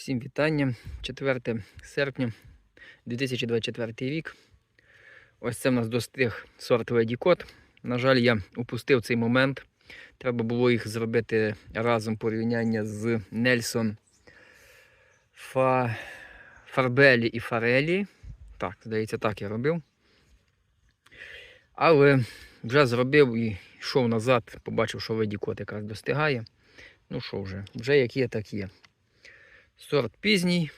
Всім вітання. 4 серпня 2024 рік. Ось це в нас достиг сорт Леді Кот. На жаль, я упустив цей момент. Треба було їх зробити разом порівняння з Нельсон Фа... Фарбелі і Фарелі. Так, здається, так я робив. Але вже зробив і йшов назад, побачив, що Леді Кот якраз достигає. Ну що вже, вже як є, так є. Сорт пізній.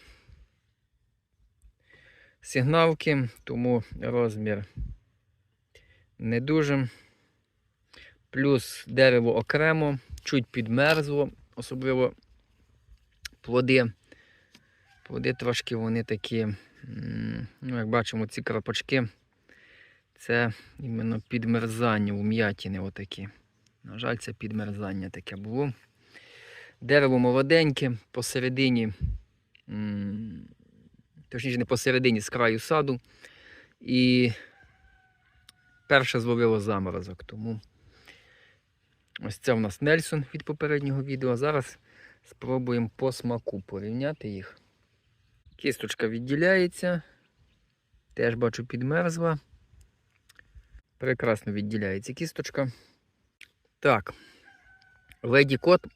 Сигналки, тому розмір не дуже. Плюс дерево окремо, чуть підмерзло, особливо плоди. Плоди трошки вони такі, ну, як бачимо, ці крапочки. Це іменно підмерзання, ум'ятіни отакі. На жаль, це підмерзання таке було. Дерево молоденьке, посередині, точніше не посередині з краю саду. І перше зловило заморозок. Тому ось це у нас Нельсон від попереднього відео. Зараз спробуємо по смаку порівняти їх. Кісточка відділяється. Теж бачу підмерзла. Прекрасно відділяється кісточка. Так. Леді Кот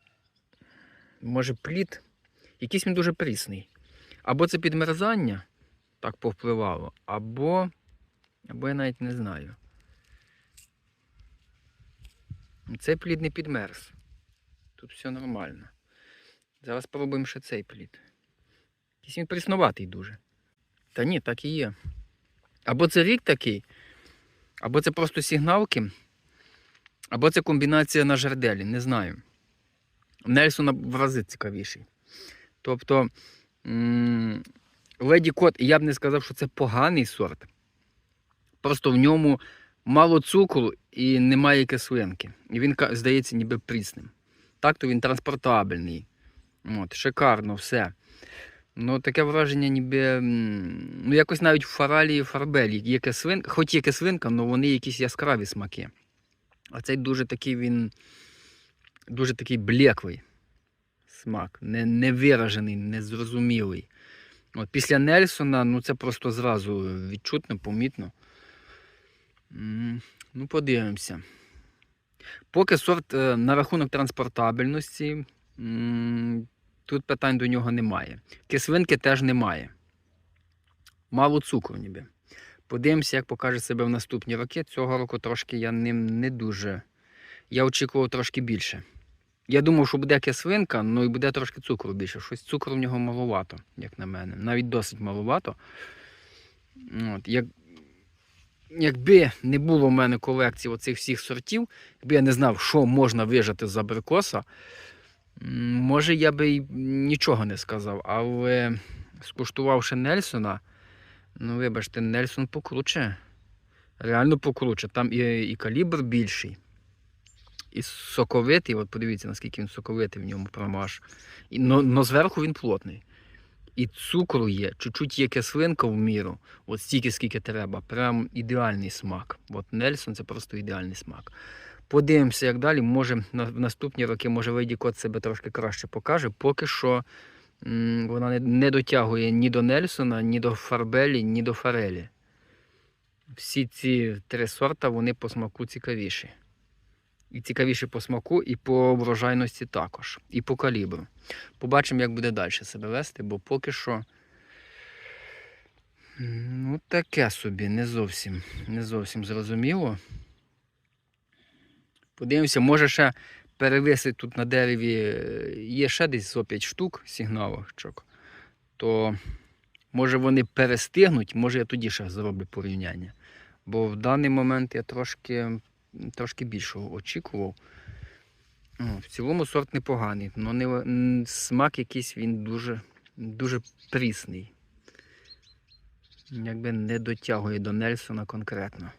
може плід, якийсь він дуже прісний. Або це підмерзання так повпливало, або, або я навіть не знаю. Цей плід не підмерз. Тут все нормально. Зараз спробуємо ще цей плід. Якийсь він пріснуватий дуже. Та ні, так і є. Або це рік такий, або це просто сигналки, або це комбінація на жерделі, не знаю. Нельсона в рази цікавіший. Тобто Леді Кот, я б не сказав, що це поганий сорт. Просто в ньому мало цукру і немає кислинки. І він здається ніби прісним. Так, то він транспортабельний. От, шикарно все. Ну, таке враження, ніби. Ну, якось навіть в фаралі і фарбелі є кислинка, хоч є кислинка, але вони якісь яскраві смаки. А цей дуже такий він дуже такий блеклий смак, не, невиражений, незрозумілий. От після Нельсона, ну це просто зразу відчутно, помітно. Ну, подивимося. Поки сорт е, на рахунок транспортабельності, тут питань до нього немає. Кислинки теж немає. Мало цукру ніби. Подивимося, як покаже себе в наступні роки. Цього року трошки я ним не дуже. Я очікував трошки більше. Я думав, що буде кислинка, ну і буде трошки цукру більше. Щось цукру в нього маловато, як на мене. Навіть досить маловато. От, як, якби не було в мене колекції оцих всіх сортів, якби я не знав, що можна вижати з абрикоса, може я би й нічого не сказав. Але скуштувавши Нельсона, ну вибачте, Нельсон покруче. Реально покруче. Там і, і калібр більший. І соковитий, от подивіться, наскільки він соковитий в ньому но, но зверху він плотний. І цукру є, чуть-чуть є кислинка в міру, от стільки, скільки треба. Прям ідеальний смак. От Нельсон це просто ідеальний смак. Подивимося, як далі. Може, в наступні роки, може, Леді Кот себе трошки краще покаже. Поки що м, вона не, не дотягує ні до Нельсона, ні до Фарбелі, ні до Фарелі. Всі ці три сорта вони по смаку цікавіші. І цікавіші по смаку, і по врожайності також, і по калібру. Побачимо, як буде далі себе вести, бо поки що. Ну, таке собі, не зовсім, не зовсім зрозуміло. Подивимося, може ще перевисить тут на дереві, е, є ще десь зо 5 штук сигналочок, то може вони перестигнуть, може я тоді ще зроблю порівняння. Бо в даний момент я трошки, трошки більшого очікував. О, в цілому сорт непоганий, але не, смак якийсь він дуже, дуже прісний. Якби не дотягує до Нельсона конкретно.